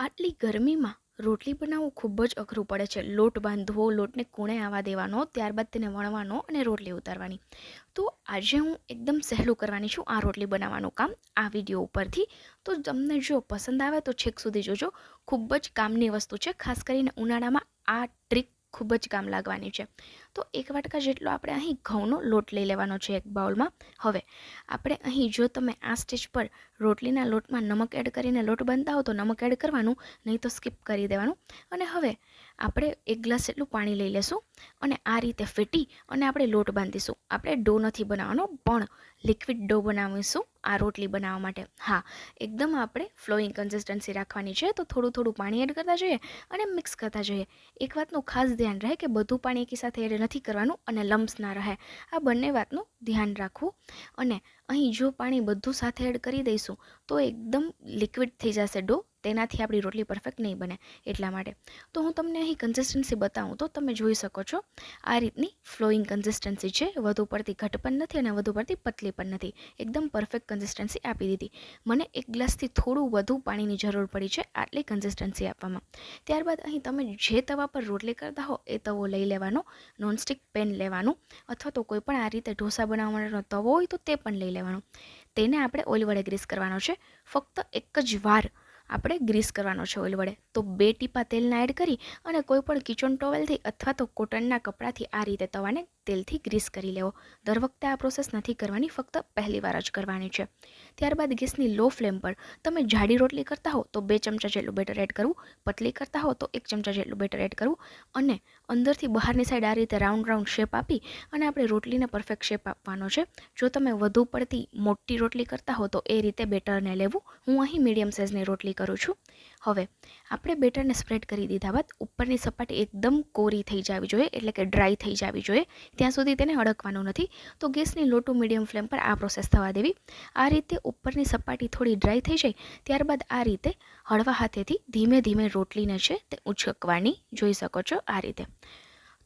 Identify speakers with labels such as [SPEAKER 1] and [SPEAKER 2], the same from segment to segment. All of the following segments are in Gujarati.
[SPEAKER 1] આટલી ગરમીમાં રોટલી બનાવવું ખૂબ જ અઘરું પડે છે. લોટ બાંધવો, લોટને કૂણે આવવા દેવાનો, ત્યારબાદ તેને વણવાનો અને રોટલી ઉતારવાની. તો આજે હું એકદમ સહેલું કરવાની છું આ રોટલી બનાવવાનું કામ આ વીડિયો ઉપરથી. તો તમને જો પસંદ આવે તો છેક સુધી જોજો. ખૂબ જ કામની વસ્તુ છે, ખાસ કરીને ઉનાળામાં આ ટ્રીક ખૂબ જ કામ લાગવાની છે. તો એક વાટકા જેટલો આપણે અહીં ઘઉંનો લોટ લઈ લેવાનો છે એક બાઉલમાં. હવે, આપણે અહીં જો તમે આ સ્ટેજ પર રોટલીના લોટમાં નમક એડ કરીને લોટ બાંધતા હો તો નમક એડ કરવાનું, નહીં તો સ્કીપ કરી દેવાનું. અને હવે, આપણે એક ગ્લાસ જેટલું પાણી લઈ લેશું અને આ રીતે ફેટી અને આપણે લોટ બાંધીશું. આપણે ડો નથી બનાવવાનો, પણ લિક્વિડ ડો બનાવીશું આ રોટલી બનાવવા માટે. હા, એકદમ આપણે ફ્લોઈંગ કન્સિસ્ટન્સી રાખવાની છે તો થોડું થોડું પાણી એડ કરતા જઈએ અને મિક્સ કરતા જઈએ. એક વાતનું ખાસ ધ્યાન રહે કે બધું પાણી એકી સાથે એડ નથી કરવાનું અને લમ્સ ના રહે. આ બંને વાતનું ધ્યાન રાખવું. અને અહીં જો પાણી બધું સાથે એડ કરી દઈશું, તો એકદમ લિક્વિડ થઈ જશે ડો. તેનાથી આપણી રોટલી પરફેક્ટ નહીં બને એટલા માટે. તો હું તમને અહીં કન્સિસ્ટન્સી બતાવું તો તમે જોઈ શકો છો, આ રીતની ફ્લોઈંગ કન્સિસ્ટન્સી છે. વધુ પડતી ઘટ પણ નથી અને વધુ પડતી પતલી પણ નથી. એકદમ પરફેક્ટ કન્સિસ્ટન્સી આપી દીધી. મને એક ગ્લાસથી થોડું વધુ પાણીની જરૂર પડી છે આટલી કન્સિસ્ટન્સી આપવામાં. ત્યારબાદ અહીં તમે જે તવા પર રોટલી કરતા હો એ તવો લઈ લેવાનો નોનસ્ટિક પેન લેવાનું, અથવા તો કોઈ પણ આ રીતે ઢોસા બનાવવા માટેનો તવો હોય તો તે પણ લઈ લેવાનો. તેને આપણે ઓઇલ વડે ગ્રીસ કરવાનો છે. ફક્ત એક જ વાર આપણે ગ્રીસ કરવાનો છે ઓઇલ વડે. તો બે ટીપા તેલના એડ કરી અને કોઈપણ કિચન ટોવેલથી અથવા તો કોટનના કપડાથી આ રીતે તવાને તેલથી ગ્રીસ કરી લેવો. દર વખતે આ પ્રોસેસ નથી કરવાની, ફક્ત પહેલી વાર જ કરવાની છે. ત્યારબાદ ગેસની લો ફ્લેમ પર તમે જાડી રોટલી કરતા હો તો બે ચમચા જેટલું બેટર એડ કરવું, પતલી કરતા હો તો એક ચમચા જેટલું બેટર એડ કરવું અને અંદરથી બહારની સાઈડ આ રીતે રાઉન્ડ રાઉન્ડ શેપ આપી અને આપણે રોટલીને પરફેક્ટ શેપ આપવાનો છે. જો તમે વધુ પડતી મોટી રોટલી કરતા હો તો એ રીતે બેટરને લેવું. હું અહીં મીડિયમ સાઇઝની રોટલી કરું છું. હવે આપણે બેટરને સ્પ્રેડ કરી દીધા બાદ ઉપરની સપાટી એકદમ કોરી થઈ જવી જોઈએ, એટલે કે ડ્રાય થઈ જવી જોઈએ. ત્યાં સુધી તેને અડકવાનું નથી. તો ગેસની લો ટુ મીડિયમ ફ્લેમ પર આ પ્રોસેસ થવા દેવી. આ રીતે ઉપરની સપાટી થોડી ડ્રાય થઈ જાય, ત્યારબાદ આ રીતે હળવા હાથેથી ધીમે ધીમે રોટલીને છે તે ઉછકવાની જોઈ શકો છો આ રીતે.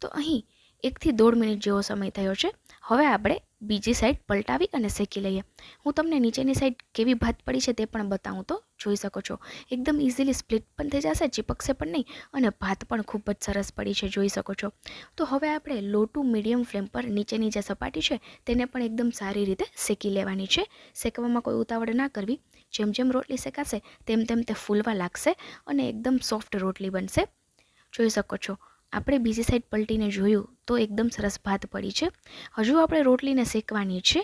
[SPEAKER 1] તો અહીં એકથી દોઢ મિનિટ જેવો સમય થયો છે. હવે આપણે બીજી સાઈડ પલટાવી અને શેકી લઈએ. હું તમને નીચેની સાઈડ કેવી ભાત પડી છે તે પણ બતાવું તો જોઈ શકો છો. એકદમ ઇઝીલી સ્પ્લિટ પણ થઈ જશે, ચીપકશે પણ નહીં અને ભાત પણ ખૂબ જ સરસ પડી છે, જોઈ શકો છો. તો હવે આપણે લો ટુ મીડિયમ ફ્લેમ પર નીચેની જે સપાટી છે તેને પણ એકદમ સારી રીતે શેકી લેવાની છે. શેકવામાં કોઈ ઉતાવળ ના કરવી. જેમ જેમ રોટલી શેકાશે તેમ તેમ તે ફૂલવા લાગશે અને એકદમ સોફ્ટ રોટલી બનશે. જોઈ શકો છો. આપણે બીજી સાઈડ પલટીને જોયું તો એકદમ સરસ ભાત પડી છે. હજુ આપણે રોટલીને શેકવાની છે.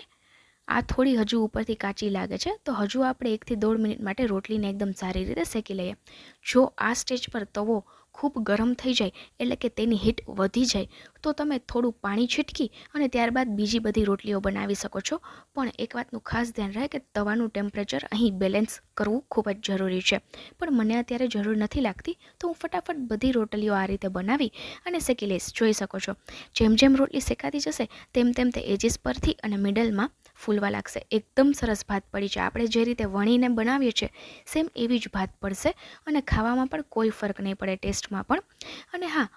[SPEAKER 1] આ થોડી હજુ ઉપરથી કાચી લાગે છે, તો હજુ આપણે એકથી દોઢ મિનિટ માટે રોટલીને એકદમ સારી રીતે શેકી લઈએ. જો આ સ્ટેજ પર તવો ખૂબ ગરમ થઈ જાય, એટલે કે તેની હીટ વધી જાય, તો તમે થોડું પાણી છીટકી અને ત્યારબાદ બીજી બધી રોટલીઓ બનાવી શકો છો. પણ એક વાતનું ખાસ ધ્યાન રહે કે તવાનું ટેમ્પરેચર અહીં બેલેન્સ કરવું ખૂબ જ જરૂરી છે. પણ મને અત્યારે જરૂર નથી લાગતી, તો હું ફટાફટ બધી રોટલીઓ આ રીતે બનાવી અને શેકી લઈશ. જોઈ શકો છો. જેમ જેમ રોટલી શેકાતી જશે, તેમ તેમ તે એજીસ પરથી અને મિડલમાં ફૂલવા લાગશે. એકદમ સરસ ભાત પડી છે. આપણે જે રીતે વણીને બનાવીએ છીએ, સેમ એવી જ ભાત પડશે અને ખાવામાં પણ કોઈ ફરક નહીં પડે ટેસ્ટમાં પણ. અને હા,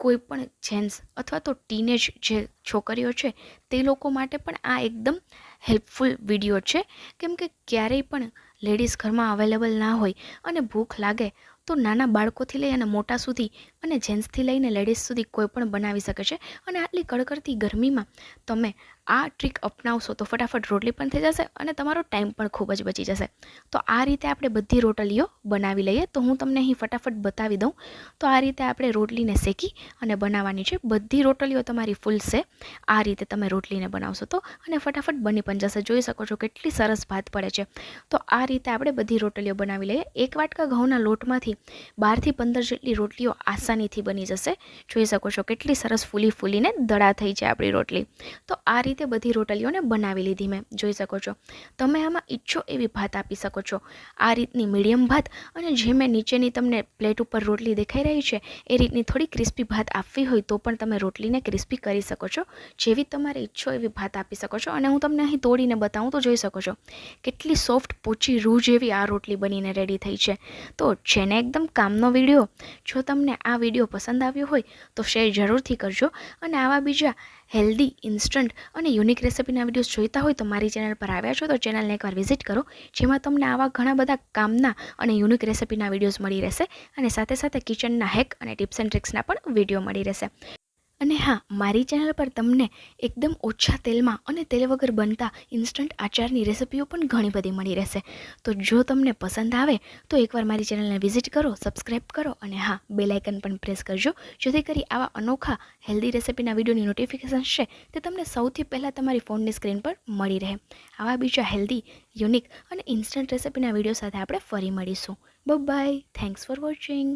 [SPEAKER 1] કોઈ પણ જેન્ટ્સ અથવા તો ટીનેજ જે છોકરીઓ છે, તે લોકો માટે પણ આ એકદમ હેલ્પફુલ વીડિયો છે. કેમ કે ક્યારેય પણ લેડીઝ ઘરમાં અવેલેબલ ના હોય અને ભૂખ લાગે, તો નાના બાળકોથી લઈ અને મોટા સુધી અને જેન્ટ્સથી લઈને લેડીઝ સુધી કોઈ પણ બનાવી શકે છે. અને આટલી કડકડતી ગરમીમાં તમે આ ટ્રીક અપનાવશો તો ફટાફટ રોટલી પણ થઈ જશે અને તમારો ટાઈમ પણ ખૂબ જ બચી જશે. તો આ રીતે આપણે બધી રોટલીઓ બનાવી લઈએ. તો હું તમને અહીં ફટાફટ બતાવી દઉં. તો આ રીતે આપણે રોટલીને શેકી અને બનાવવાની છે. બધી રોટલીઓ તમારી ફૂલશે આ રીતે તમે રોટલીને બનાવશો તો. અને ફટાફટ બની પણ જશે. જોઈ શકો છો કેટલી સરસ ભાત પડે છે. તો આ રીતે આપણે બધી રોટલીઓ બનાવી લઈએ. એક વાટકા ઘઉંના લોટમાંથી બારથી પંદર જેટલી રોટલીઓ આસાનીથી બની જશે. જોઈ શકો છો કેટલી સરસ ફૂલી ફૂલીને દડા થઈ છે આપણી રોટલી. તો આ રીતે રીતે બધી રોટલીઓને બનાવી લીધી મેં. જોઈ શકો છો. તમે આમાં ઈચ્છો એવી ભાત આપી શકો છો. આ રીતની મીડિયમ ભાત અને જે મેં નીચેની તમને પ્લેટ ઉપર રોટલી દેખાઈ રહી છે, એ રીતની થોડી ક્રિસ્પી ભાત આપવી હોય તો પણ તમે રોટલીને ક્રિસ્પી કરી શકો છો. જેવી તમારે ઈચ્છો એવી ભાત આપી શકો છો. અને હું તમને અહીં તોડીને બતાવું તો જોઈ શકો છો. કેટલી સોફ્ટ, પોચી રૂ જેવી આ રોટલી બનીને રેડી થઈ છે. તો જેને એકદમ કામનો વીડિયો, જો તમને આ વીડિયો પસંદ આવ્યો હોય તો શેર જરૂરથી કરજો. અને આવા બીજા હેલ્ધી, ઇન્સ્ટન્ટ અને યુનિક રેસિપીના વિડીયોઝ જોઈતા હોય તો મારી ચેનલ પર આવ્યા છો તો ચેનલને એકવાર વિઝિટ કરો, જેમાં તમને આવા ઘણા બધા કામના અને યુનિક રેસિપીના વિડીયોઝ મળી રહેશે અને સાથે સાથે કિચનના હેક અને ટિપ્સ એન્ડ ટ્રિક્સના પણ વીડિયો મળી રહેશે. અને હા, મારી ચેનલ પર તમને એકદમ ઓછા તેલમાં અને તેલ વગર બનતા ઇન્સ્ટન્ટ આચારની રેસિપીઓ પણ ઘણી બધી મળી રહેશે. તો જો તમને પસંદ આવે, તો એકવાર મારી ચેનલને વિઝિટ કરો સબસ્ક્રાઈબ કરો અને હા બેલાઇકન પણ પ્રેસ કરજો, જેથી કરી આવા અનોખા હેલ્ધી રેસિપીના વિડીયોની નોટિફિકેશન છે તે તમને સૌથી પહેલાં તમારી ફોનની સ્ક્રીન પર મળી રહે. આવા બીજા હેલ્ધી યુનિક અને ઇન્સ્ટન્ટ રેસિપીના વીડિયો સાથે આપણે ફરી મળીશું. By thanks for watching